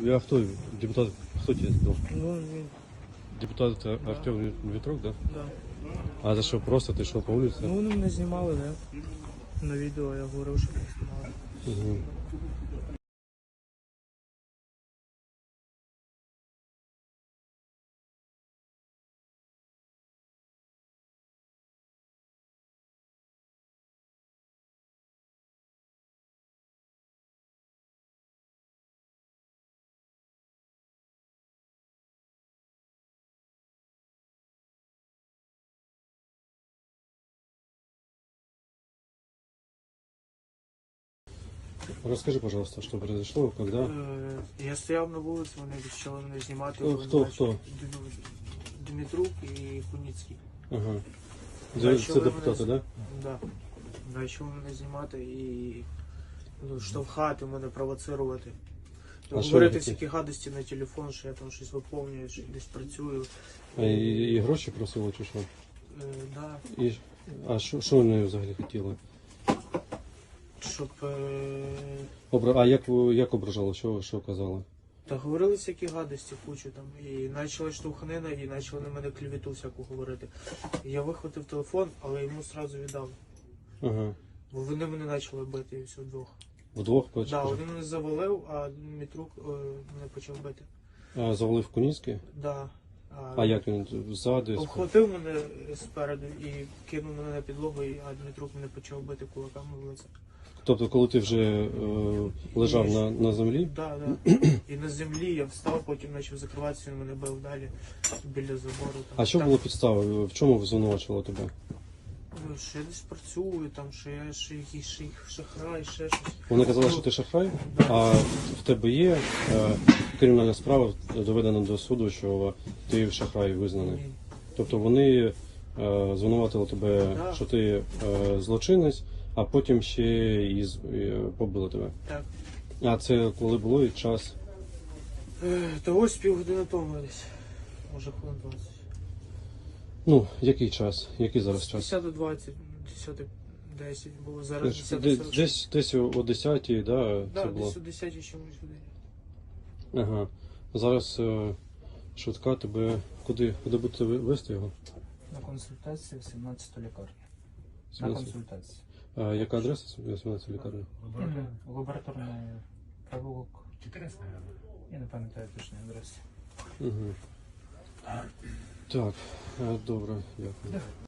А кто? Депутат, кто тебе сбил? Ну, він, Депутат э, Артем Ветров, да? да. А за що просто ти йшов по вулиці? Ну, вони мене знімали, да. На відео я говорив, що мене знімали. Мгм. Расскажи, пожалуйста, что произошло, когда? Е, Я стояв на вулиці, вони почали мене знімати. Хто- хто- хто? Дмитрук- Дмитрук і Куніцький. Ага. Це, Почали це мене депутати, з- да? Да. Почали мене знімати і ну, штовхати мене, провоцирувати. А що Говорити всякі гадості на телефон, що я там щось виповнюю, що десь працюю. А і, і гроші просили чи що? Е, да. І, а що, що вони взагалі хотіли? Щоб е, Обра... А як, ви- як ображали? Що, що казали? Та говорили всякі гадості, кучу там. І почала штовхнина, і почали на мене клевету всяку говорити. І я вихватив телефон, але йому одразу віддав. Ага. Бо вони мене почали бити і все вдвох. Вдвох Так, почали? да, один мене завалив, а Дмитрук е, мене почав бити. А завалив Куніцький? Да. А як він ззади? Обхватив мене спереду і кинув мене на підлогу, і- а Дмитрук мене почав бити кулаками в лице. Тобто, коли ти вже е, лежав на, на землі, Да, да. І на землі я встав, потім почав закриватися, він мене бив далі біля забору. Там. а що Там- було підставою? В чому звинувачували тебе? Ну, Що я десь працюю, там, що я ще якийсь ще шахрай, ще щось. Вони казали, що ти шахрай, Да. а в тебе є е, кримінальна справа доведена до суду, що ти шахрай визнаний. Ні. Тобто вони е, звинуватили тебе, Да. що ти е, злочинець, а потім ще і з- е, побили тебе. Так. А це коли було і час? Е, Та ось півгодини тому десь. Може хвилин 20. Ну, який час? Який зараз час? 10 до 20, 10 10 було зараз Десь, 10 десь, десь, десь о о 10 да, Да, це було. десь о 10 чомусь годині. Ага. Зараз е, швидка тебе. Куди, куди будете ви- вести його? На консультації в 17 лікарні. На 17. А, яка адреса 17 лікарні? Лабораторний провулок. Я не пам'ятаю точної адреси. Угу. Так, е, добре, дякую.